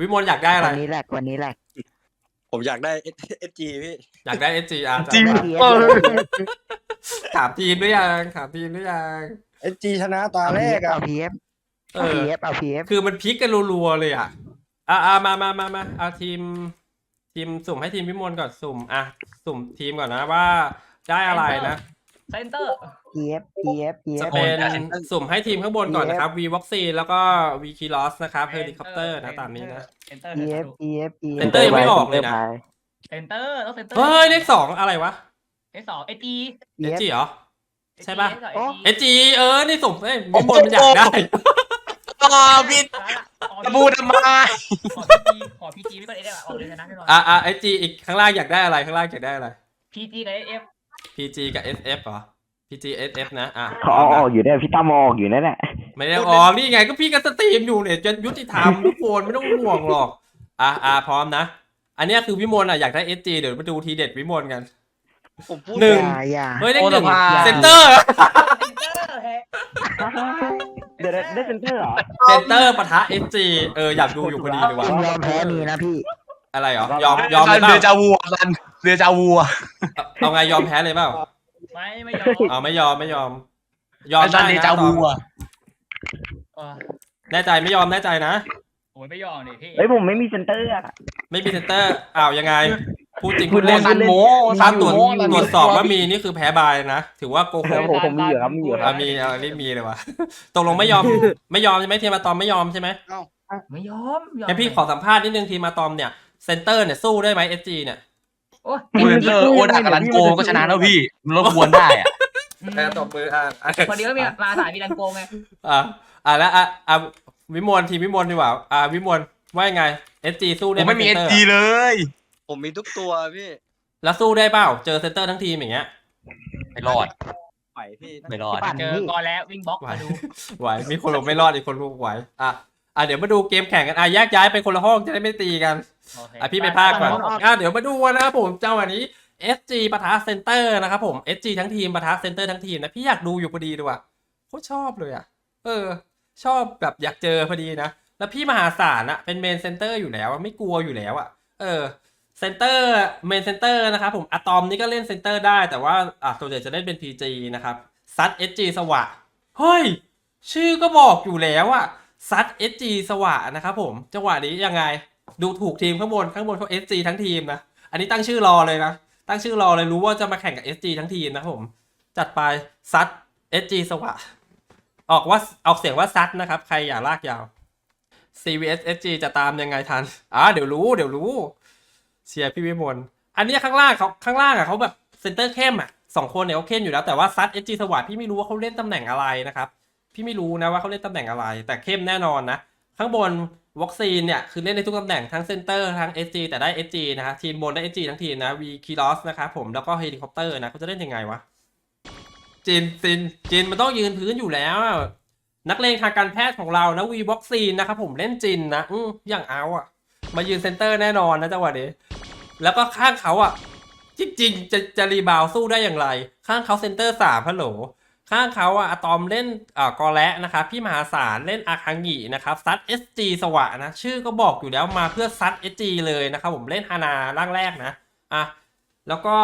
วิมลอยากได้อะไรวันนี้แหละวันนี้แหละผมอยากได้เอสจีพี่ อยากได้ SGR จริงได้เออถามทีมหรือยังถามทีมหรือยังเอสจีชนะตาแรกอะเอาพีเอฟเอเอาอพีเอฟเอาพีเอฟคือมันพลิกกันรัวๆเลยอะอะอะมามามามาเอาทีม ทีมสุ่มให้ทีมพิมลก่อนสุ่มอะสุ่มทีมก่อนนะว่าได้อะไรนะ เซนเตอร์พีเอฟพีเอฟพีเอจะฟเป็นสุ่มให้ทีมข้างบนก่อนนะครับ V v o x แล้วก็ V k i l o s นะครับ Helicopter นะตามนี้นะ เซนเตอร์พีเอฟพีเอฟพีเซนเตอร์ยังไม่ออกเลยนะ เซนเตอร์ต้องเซนเตอร์เฮ้ยเลขสองอะไรวะเลขสองเอจีพีเอฟ SG เหรอ ใช่ปะโอ้ SG เออนี่สุ่มเอ้ยพิมลมันอยากได้อ๋อพี่ตะบูทำไมขอพีจีขอพีจีไม่ก่อนเอฟออกเลยชนะแน่นอนอะอะ SG อีกข้างล่างอยากได้อะไรข้างล่างอยากได้อะไร พีจีกับเอฟ PG กับ SF เหรอ PG SF นะอะเขาเอาออกอยู่ได้พี่ตั้มเอาออกอยู่นั่นแหละไม่ได้ออกนี่ไงก็พี่ก็สตรีมอยู่เนี่ยจะยุติธรรมทุกคนไม่ต้องห่วงหรอก อะอะพร้อมนะ อันเนี้ยคือวิมลอะอยากได้ SG เดี๋ยวมาดูทีเด็ดวิมลกันผมพูดหนึ่งอย่าอย่าเฮ้ยเลขหนึ่งโอลภาเซนเตอร์เซนเตอร์แฮะเดี๋ยวได้เซนเตอร์เหรอเซนเตอร์ปะทะ SG เอออยากดูอยู่พอดีเลยว่ะคุณยอมแพ้มีนะพี่ อะไรเหรอยอมยอมเลยเปเรือจาล่าวัวซัน เรือจาวัว เอาไงยอมแพ้เลยเปล่าไม่ไม่ยอมเอาไม่ยอมไม่ยอม ยอมไอ้ซัได้นเรือนะจาตอวันวเออแน่ใจไม่ยอมแน่ใจนะ โอ้ยไม่ยอมดิพี่เฮ้ยผมไม่มีเซนเตอร์อะไม่มีเซนเตอร์อ้าวยังไง พูดจริงคุพูดณเล่นซันโมถ้าตรวจโม้ซันตรวจสอบว่ามีนี่คือแพ้บายนะ ถือว่าโกหครักบผมผมมีอยู่ครับมีอยู่คอะรับมีอะรีบมีเลยวะ ตกลงไม่ยอม ไม่ยอมใช่ไหมทีมอะตอมไม่ยอมใช่ไหมไม่ยอมยอมงั้นพี่ขอสัมภาษณ์นิดนึงทีมอะตอมเนี่ยเซนเตอร์เนี่ยสู้ได้ไหมเอสจีเนี่ย โอ้ยโอเนอร์โอดากับลันโกก็ชนะแล้วพี่มันรบกวนได้อะแต่ตบมืออะอะพอดีก็มีมาสายมีดันโกงไงอะอะแล้วอะอะวิมลทีมวิมลดีกว่าอะวิมลว่ายังไงเอสจีสู้ผได้มไหมไม่มีเซเอนเตอร์จีเลย ผมมีทุกตัวพี่ แล้วสู้ได้เปล่า เจอเซนเตอร์ทั้งทีมอย่างเงี้ยไม่รอดไหวพี่ไม่รอดปั่นเจอพี่ก่อนแล้ววิ่งบล็อกไหวมาดูไหวมีคนลงไม่รอดอีกคนลงไหวอะอะเดี๋ยวมาดูเกมแข่งกันอะแยกย้ายไปคนละห้องจะได้ไม่ตีกัน โเค อะพี่ไปภาคก่อนอะเดี๋ยวมาดูนะครับผมเจ้าวันนี้ SG ปะทะเซนเตอร์นะครับผม SG ทั้งทีมปะทะเซนเตอร์ทั้งทีมนะพี่อยากดูอยู่พอดีเลยว่ะโคตรชอบเลยอะ เออ ชอบแบบอยากเจอพอดีนะ แล้วพี่มหาศาลอะเป็นเมนเซนเตอร์อยู่แล้วอะไม่กลัวอยู่แล้วอะเออเซนเตอร์เมนเซนเตอร์นะครับผมอะตอมนี่ก็เล่นเซนเตอร์ได้แต่ว่าอะตัวใหญ่จะเล่นเป็น PG นะครับซัด SG สวะเฮ้ย ชื่อก็บอกอยู่แล้วอะซัด SG สวะนะครับผมจังหวะนี้ยังไง ดูถูกทีมข้างบนข้างบนเขา SG ทั้งทีมนะอันนี้ตั้งชื่อรอเลยนะตั้งชื่อรอเลยรู้ว่าจะมาแข่งกับ SG ทั้งทีมนะผมจัดไปซัด SG สจีสวะออกว่าออกเสียงว่าซัดนะครับใครอย่าลากยาว CVS SG จะตามยังไงทันอ่าเดี๋ยวรู้เดี๋ยวรู้เชียร์พี่วิมลอันนี้ข้างล่างเขาข้างล่างอะเขาแบบเซนเตอร์เข้มอะสองคนเนี่ยเขาเข้มอยู่แล้วแต่ว่าซัด SG สวัสดพี่ไม่รู้ว่าเขาเล่นตำแหน่งอะไรนะครับ พี่ไม่รู้นะว่าเขาเล่นตำแหน่งอะไร แต่เข้มแน่นอนนะ ข้างบนวอกซีนเนี่ยคือเล่นในทุกตำแหน่งทั้งเซนเตอร์ทั้ง SG แต่ได้ SG นะครับทีมบนได้ SG ทั้งทีมนะ V k i l o s นะครับผมแล้วก็เฮลิคอปเตอร์นะเขาจะเล่นยังไงวะจีนจีนจีนมันต้องยืนพื้นอยู่แล้ว นักเลงทางการแพทย์ของเรานะวีบ็อกซีนนะครับผมเล่นจินนะอืออย่างเอาอะ มายืนเซนเตอร์แน่นอนนะจังหวะนี้แล้วก็ข้างเขาอะจริงๆจะจะรีบาวสู้ได้อย่างไร ข้างเขาเซนเตอร์สามฮัลโหล ข้างเขาอะอะตอมเล่นอ่ากอและนะครับพี่มหาศาลเล่นอาคังงีนะครับซัด SG สจีสวะนะชื่อก็บอกอยู่แล้วมาเพื่อซัด SG เลยนะครับผมเล่นฮานาร่างแรกนะอะแล้วก็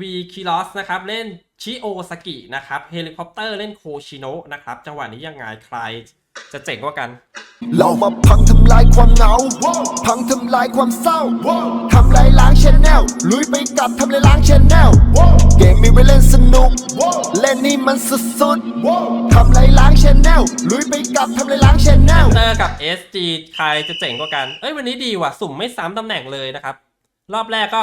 V k i l o s นะครับเล่นชิโอสกินะครับเฮลิคอปเตอร์เล่นโคชิโนะนะครับจังหวะนี้ยังไงใครจะเจ๋งกว่ากัน เรามาพังทำลายความเหงา พังทำลายความเศร้า ทำลายล้างชแนลลุยไปกับทำลายล้างชแนล เกมมีไว้เล่นสนุก เล่นนี่มันสุดๆทำลายล้างชแนลลุยไปกับทำลายล้างชแนลเตอร์กับ SG ใครจะเจ๋งกว่ากัน เอ้ยวันนี้ดีว่ะ สุ่มไม่ซ้ำตำแหน่งเลยนะครับ รอบแรกก็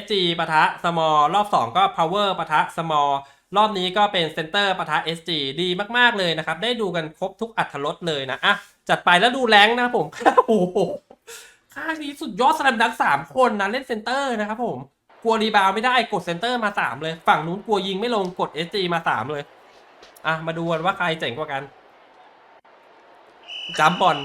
SG ปะทะ small รอบ 2 ก็ power ปะทะ small รอบนี้ก็เป็น center ปะทะ SG ดีมากๆเลยนะครับ ได้ดูกันครบทุกอัตรสเลยนะอะจัดไปแล้วดูแรงนะครับผมโอ้โหข้างนี้สุดยอดสลัมดักสามคนนะเล่นเซนเตอร์นะครับผม กลัวรีบาวไม่ได้กดเซนเตอร์มาสามเลย ฝั่งนู้นกลัวยิงไม่ลงกด SG มาสามเลย อะ มาดูกันว่าใครเจ๋งกว่ากันจัมบอล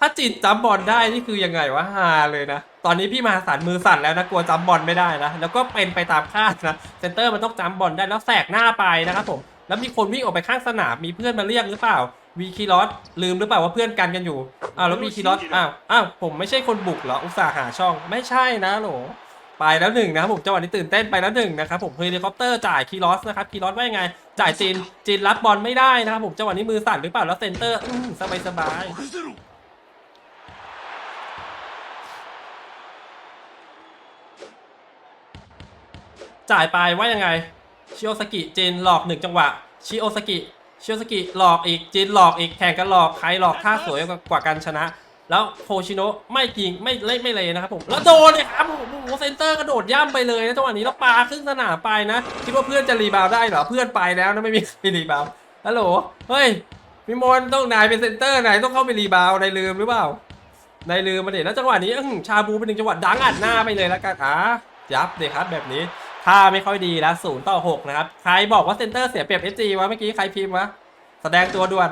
ถ้าจีนจัมบอลได้นี่คือยังไงวะฮาเลยนะ ตอนนี้พี่มาศาลมือสั่นแล้วนะกลัวจัมบอลไม่ได้นะแล้วก็เป็นไปตามคาดนะเซนเตอร์มันต้องจัมบอลได้แล้วแสกหน้าไปนะครับผมแล้วมีคนวิ่งออกไปข้างสนามมีเพื่อนมาเรียกหรือเปล่าวีคีรอสลืมหรือเปล่าว่าเพื่อนกันกันอยู่อ้าวแล้ววีคีรอสอ้าวอ้าวผมไม่ใช่คนบุกเหรออุตส่าห์หาช่องไม่ใช่นะโหล ไปแล้วหนึ่งนะครับผมจังหวะนี้ตื่นเต้นไปแล้วหนึ่งนะครับผมเฮลิคอปเตอร์จ่ายคีรอสนะครับคีรอสว่ายังไง จ่ายจีนจีนรับบอลไม่ได้นะครับผมจังหวะนี้มือสั่นหรือเปล่าแล้วเซนเตอร์อืมสบายสบายจ่ายไปว่ายังไงชิโอสกิจีนหลอกหนึ่งจังหวะชิโอสกิชิโอสกิหลอกอีกจีนหลอกอีกแข่งกันหลอกใครหลอกท่าสวยกว่ากันชนะ แล้วโคชิโนะไม่ยิงไม่เล่ไม่เลยนะครับผมแล้วโดนเลยครับโอ้เซนเตอร์กระโดดย่ำไปเลยนะจังหวะนี้แล้วปาขึ้นสนามไปนะ คิดว่าเพื่อนจะรีบาวด์ได้เหรอเพื่อนไปแล้วนะไม่มีใครรีบาวด์ฮัลโหลเฮ้ยพี่มนต้องนายเป็นเซนเตอร์นายต้องเข้าไปรีบาวด์นายลืมหรือเปล่านายลืมมาเด็แล้วจังหวะนี้อื้อหือชาบูเป็นหนึ่งจังหวะดังอัดหน้าไปเลยแล้วกันอะยับเลยครับแบบนี้ท่าไม่ค่อยดีแล้วศูนย์ต่อหกนะครับใครบอกว่าเซนเตอร์เสียเปรียบเอสจีวะเมื่อกี้ใครพิมพ์วะแสดงตัวด่วน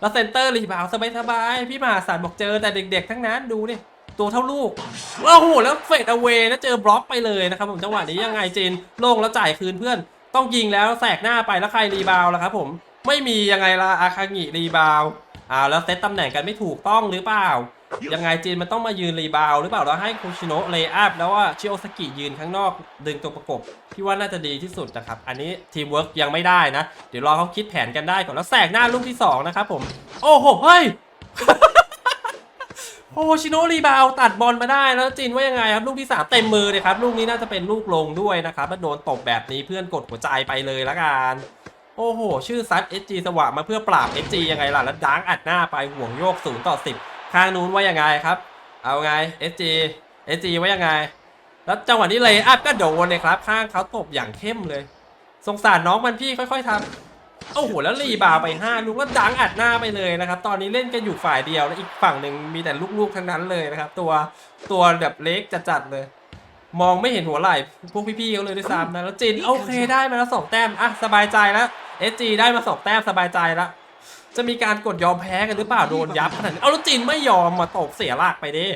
แล้วเซนเตอร์รีบาวด์สบายๆพี่มหาสารบอกเจอแต่เด็กๆ ทั้งนั้นดูนี่ตัวเท่าลูกโอ้โหแล้วเฟดเอาเวนะเจอบล็อกไปเลยนะครับผมจังหวะนี้ยังไงเจนโล่งแล้วจ่ายคืนเพื่อน ต้องยิงแล้วแสกหน้าไปแล้วใครรีบาวล่ะครับผมไม่มียังไงล่ะอาคางิรีบาวอ่าแล้วเซตตำแหน่งกันไม่ถูกต้องหรือเปล่า ยังไงจีนมันต้องมายืนรีบาวหรือเปล่าแล้วให้คูชิโนะเลย์อัพแล้วว่าชิโอสกิยืนข้างนอก ดึงตัวประกบพี่ว่าน่าจะดีที่สุดนะครับ อันนี้ทีมเวิร์กยังไม่ได้นะ เดี๋ยวรอเขาคิดแผนกันได้ก่อนแล้วแสกหน้าลูกที่ 2 นะครับผม โอ้โหเฮ้ยโอ้ชิโนะรีบาวตัดบอลมาได้แล้วจีนว่ายังไงครับ ลูกที่3เต็มมือเลยครับ ลูกนี้น่าจะเป็นลูกลงด้วยนะครับแล้วโดนตบแบบนี้เพื่อนกดหัวใจไปเลยละกันโอ้โห ชื่อซัด SG สวะมาเพื่อปราบ SG ยังไงล่ะ แล้วดังอัดหน้าไปห่วงโยก0ต่อ10 ข้างนู้นว่ายังไงครับ เอาไง SG SG ว่ายังไง แล้วจังหวะนี้เลยอัพก็โดนเลยครับ ข้างเขาตบอย่างเข้มเลย สงสารน้องมันพี่ค่อย ๆทำโอ้โหแล้วรีบาวไป5ลูกแล้วดังอัดหน้าไปเลยนะครับ ตอนนี้เล่นกันอยู่ฝ่ายเดียวแล้วอีกฝั่งหนึ่งมีแต่ลูกๆทั้งนั้นเลยนะครับ ตัวตัวแบบเล็กจัดๆเลยมองไม่เห็นหัวไหล่พวกพี่ๆเขาเลยด้วยซ้ำนะแล้วจินโอเคได้มาแล้วสองแต้มอะสบายใจแล้ว SG ได้มาสองแต้มสบายใจแล้ว จะมีการกดยอมแพ้กันหรือเปล่าโดนยับขนาดนี้เอาแล้วจีนไม่ยอมมาตกเสียลักไปดิ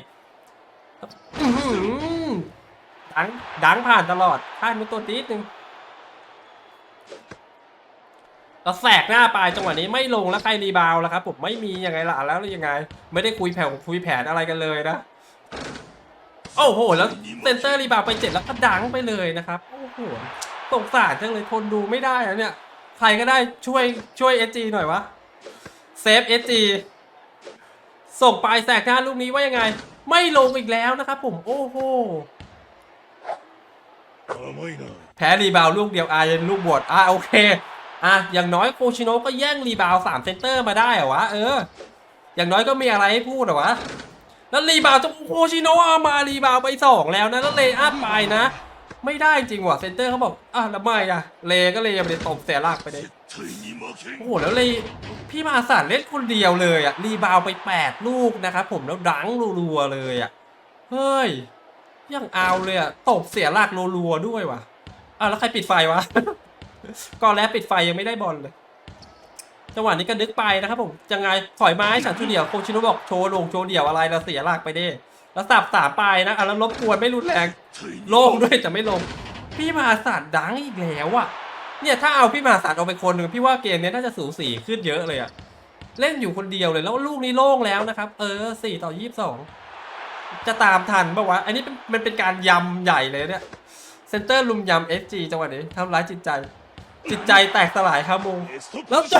ดังดังผ่านตลอดพลาดมุตัวนิดนึงเราแสกหน้าไปจังหวะนี้ไม่ลงแล้วใครรีบาวแล้วครับผมไม่มียังไงล่ะแล้วยังไง ไม่ได้คุยแผนคุยแผนอะไรกันเลยนะโอ้โห แล้วเซนเตอร์รีบาวไปเจ็ดแล้วก็ดังไปเลยนะครับโอ้โหสงสารจังเลยทนดูไม่ได้แล้วเนี่ยใครก็ได้ช่วยช่วยเอจีหน่อยวะ เซฟเอจีส่งไปแสกหน้าลูกนี้ว่ายังไง ไม่ลงอีกแล้วนะครับผม โอ้โหแพ้รีบาวลูกเดียวอายันลูกบวชอะโอเค อะอย่างน้อยโคชิโนก็แย่งรีบาวสามเซนเตอร์มาได้เหรอวะเออ อย่างน้อยก็มีอะไรให้พูดเหรอวะแล้วรีบาวจะโคชิโนเอามารีบาวไปสองแล้วนะแล้วเลย์อัพไปนะ ไม่ได้จริงว่ะเซนเตอร์เขาบอกอะแล้วไม่อะเลก็เลยยังไม่ได้ตบเสียหลักไปเลย โอ้โห แล้วเลยพี่มาสานเล่นคนเดียวเลยอะรีบาวไป 8 ลูกนะครับผมแล้วดังรัวๆเลยอะเฮ้ยยังเอาเลยอะตบเสียหลักรัวๆด้วยว่ะอะแล้วใครปิดไฟวะก่อนแล้วปิดไฟยังไม่ได้บอลเลยจังหวะนี้ก็นึกไปนะครับผมยังไงถอยไม้ฉันชูเดี่ยวโคชิโนะบอกโชว์ลงโชว์เดี่ยวอะไรเราเสียหลักไปเด้แล้วสับสามไปนะอะแล้วรบกวนไม่รุนแรง โล่งด้วยแต่ไม่ลง พี่มหาศาลดังอีกแล้วอะ เนี่ยถ้าเอาพี่มหาศาลเอาไปคนหนึ่งพี่ว่าเกมเนี้ยน่าจะสูสีขึ้นเยอะเลยอะเล่นอยู่คนเดียวเลยแล้วลูกนี้โล่งแล้วนะครับ เออสี่ต่อยี่สิบสองจะตามทันปะวะ อันนี้เป็นมันเป็นการยำใหญ่เลยเนี่ยเซนเตอร์ลุมยำเอสจีจังหวะนี้ทำร้ายจิตใจ จิตใจแตกสลายครับมุงแล้วจะ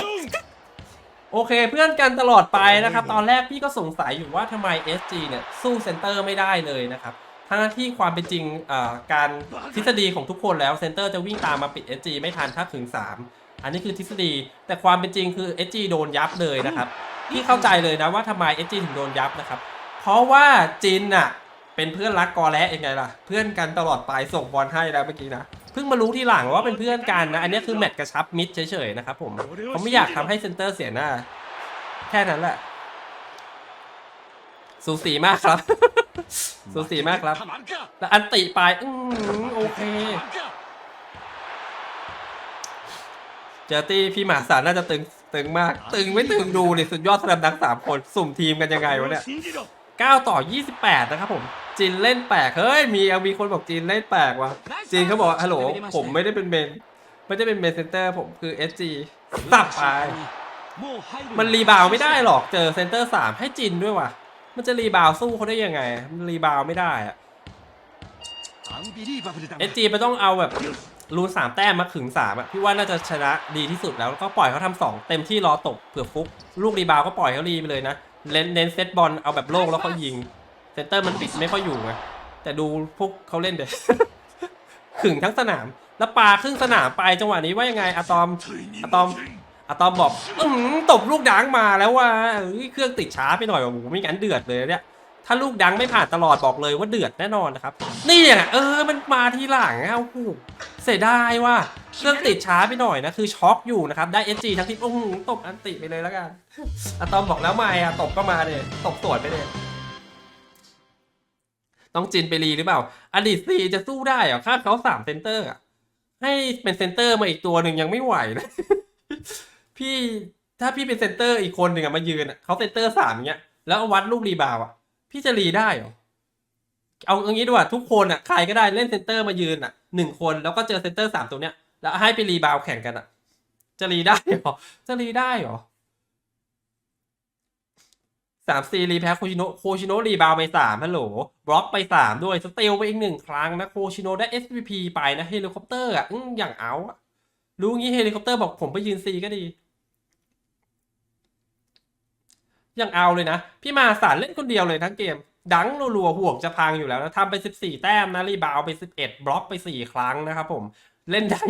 โอเคเพื่อนกันตลอดไปนะครับ ตอนแรกพี่ก็สงสัยอยู่ว่าทำไม SG เนี่ยสู้เซนเตอร์ไม่ได้เลยนะครับ ทั้งที่ความเป็นจริงอ่าการทฤษฎีของทุกคนแล้วเซนเตอร์จะวิ่งตามมาปิด SG ไม่ทันถ้าถึง 3 อันนี้คือทฤษฎีแต่ความเป็นจริงคือ SG โดนยับเลยนะครับพี่เข้าใจเลยนะว่าทำไม SG ถึงโดนยับนะครับ เพราะว่าจินน่ะเป็นเพื่อนรักกอและยังไงล่ะ เพื่อนกันตลอดไปส่งบอลให้แล้วเมื่อกี้นะเพิ่งมารู้ทีหลังว่าเป็นเพื่อนกันนะ อันนี้คือแมตช์กระชับมิตรเฉยๆนะครับผมเขาไม่อยากทำให้เซนเตอร์เสียหน้า แค่นั้นแหละ สูสีมากครับ สูสีมากครับ แล้วอันติไปอืมโอเค เจอตี้พี่หมาสารน่าจะตึงตึงมาก ตึงไม่ตึงดูนี่สุดยอดสแลมดังสามคน สุ่มทีมกันยังไงวะเนี่ย9 ต่อ 28 นะครับผม จีนเล่นแปลก เฮ้ย มีมีคนบอกจีนเล่นแปลกว่ะ จีนเขาบอกว่าฮัลโหล ผมไม่ได้เป็นเมน ไม่ได้เป็นเมนเซนเตอร์ ผมคือ SG สับไป มันรีบาวไม่ได้หรอก เจอเซนเตอร์สามให้จินด้วยว่ะ มันจะรีบาวสู้เขาได้ยังไง มันรีบาวไม่ได้อะเอจีมันต้องเอาแบบรูนสามแต้มมาขึงสามอะพี่ว่าน่าจะชนะดีที่สุดแล้วแล้วก็ปล่อยเขาทำสองเต็มที่รอตบเผื่อฟุก ลูกรีบาวก็ปล่อยเขารีไปเลยนะเน้นเน้นเซตบอลเอาแบบโล่งแล้วเขายิง เซนเตอร์มันปิดไม่ค่อยอยู่ไงแต่ดูพวกเขาเล่นเด็ขึงทั้งสนาม แล้วปาครึ่งสนามไปจังหวะนี้ว่ายังไงอะตอมอะตอม อะตอมบอกอือตบลูกดังมาแล้วว่าเครื่องติดช้าไปหน่อยโอ้โหไม่งั้นเดือดเลยเนี่ยถ้าลูกดังไม่ผ่านตลอดบอกเลยว่าเดือดแน่นอนนะครับ นี่เนี่ยเออมันมาทีหลังเอาเสียดายว่าเครื่องติดช้าไปหน่อยนะคือช็อกอยู่นะครับได้ SG ทั้งทีโอ้โหตบอันติไปเลยแล้วกันอะตอมบอกแล้วไม่อะตบก็มาเลยตบสวนไปเลยต้องจินไปรีหรือเปล่า อดีตซีจะสู้ได้เหรอคาดเขาสามเซนเตอร์ให้เป็นเซนเตอร์มาอีกตัวหนึ่งยังไม่ไหวเลย พี่ถ้าพี่เป็นเซนเตอร์อีกคนหนึ่งอะมายืนอะเขาเซนเตอร์สามอย่างเงี้ยแล้วเอาวัดลูกรีบาวอะพี่จะรีได้เหรอเอาอย่างนี้ดีกว่าทุกคนอะใครก็ได้เล่นเซนเตอร์มายืนอะหนึ่งคนแล้วก็เจอเซนเตอร์สามตัวเนี้ยแล้วให้ไปรีบาวแข่งกันอะจะรีได้เหรอจะรีได้เหรอสามซีรีแพ้โคชิโนโคชิโนรีบาวไปสามฮัลโหลบล็อกไปสามด้วยสเตลไปอีกหนึ่งครั้งนะโคชิโนได้ SVP ไปนะเฮลิคอปเตอร์อะอื้ออย่างเอาอะรู้งี้เฮลิคอปเตอร์บอกผมไปยืนซีก็ดี อ ย่างเอาเลยนะ พี่มาสารเล่นคนเดียวเลยทั้งเกม ดังรัวๆห่วงจะพังอยู่แล้วนะทำไป 14 แต้มนะรีบาวไป 11 บล็อกไป 4 ครั้งนะครับผมเล่นได้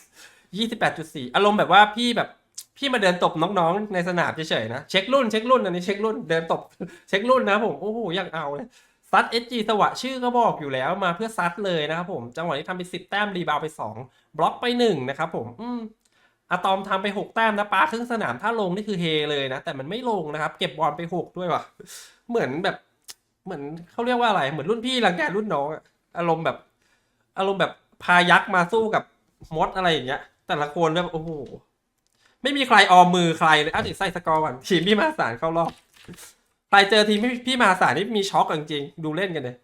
28 28.4 อารมณ์แบบว่าพี่แบบพี่มาเดินตบน้องๆ ในสนามเฉยๆนะ เช็ครุ่นเช็ครุ่นอันนี้เช็ครุ่นเดินตบเช็ครุ่นนะผมโอ้โหยังเอาเลยซัด SG สวะชื่อก็บอกอยู่แล้วมาเพื่อซัดเลยนะครับผม จังหวะนี้ทำไป 10 แต้มรีบาวไป 2 บล็อกไป1นะครับผม อะตอมทำไป6แต้มนะปาครึ่งสนามถ้าลงนี่คือเฮเลยนะ แต่มันไม่ลงนะครับ เก็บบอลไป6ด้วยว่ะ เหมือนแบบ เหมือนเขาเรียกว่าอะไร เหมือนรุ่นพี่รังแกรุ่นน้องอารมณ์แบบ อารมณ์แบบพายักษ์มาสู้กับมดอะไรอย่างเงี้ย แต่ละคนแบบโอ้โหไม่มีใครออมมือใครเลยอะเดี๋ยวใส่สกอร์ก่อนทีมพี่มาศาลเข้ารอบใครเจอทีมพี่พี่มาศาลนี่มีช็อกจริงๆดูเล่นกันเลย